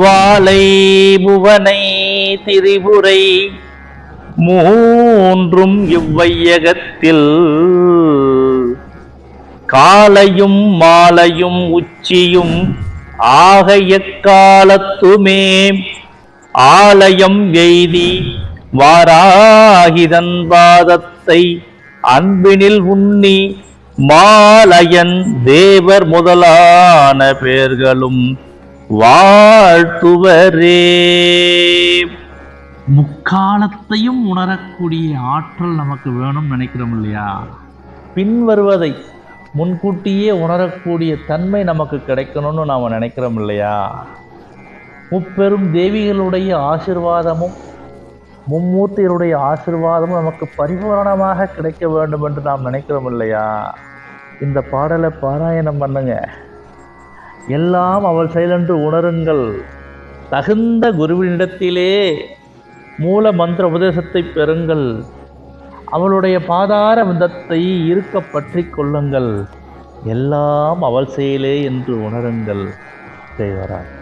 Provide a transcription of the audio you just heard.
வாழை புவனை திரிபுரை. மூன்றும் இவ்வையகத்தில். காலையும் மாலையும் உச்சியும் ஆக எக்காலத்துமே ஆலயம் எய்தி வாராகிதன் பாதத்தை அன்பினில் உண்ணி மாலயன் தேவர் முதலான பேர்களும் வாழ்த்துவரே. முக்காலத்தையும் உணரக்கூடிய ஆற்றல் நமக்கு வேணும்னு நினைக்கிறோம் இல்லையா? பின்வருவதை முன்கூட்டியே உணரக்கூடிய தன்மை நமக்கு கிடைக்கணும்னு நாம் நினைக்கிறோம் இல்லையா? முப்பெரும் தேவிகளுடைய ஆசிர்வாதமும் மும்மூர்த்திகளுடைய ஆசிர்வாதமும் நமக்கு பரிபூரணமாக கிடைக்க வேண்டும் என்று நாம் நினைக்கிறோம் இல்லையா? இந்த பாடலை பாராயணம் பண்ணுங்கள் எல்லாம் அவள் செயலென்று உணருங்கள். தகுந்த குருவினிடத்திலே மூல மந்திர உபதேசத்தை பெறுங்கள். அவளுடைய பாதார விந்தத்தை இருக்க பற்றி கொள்ளுங்கள். எல்லாம் அவள் செயலே என்று உணருங்கள். செய்வரான்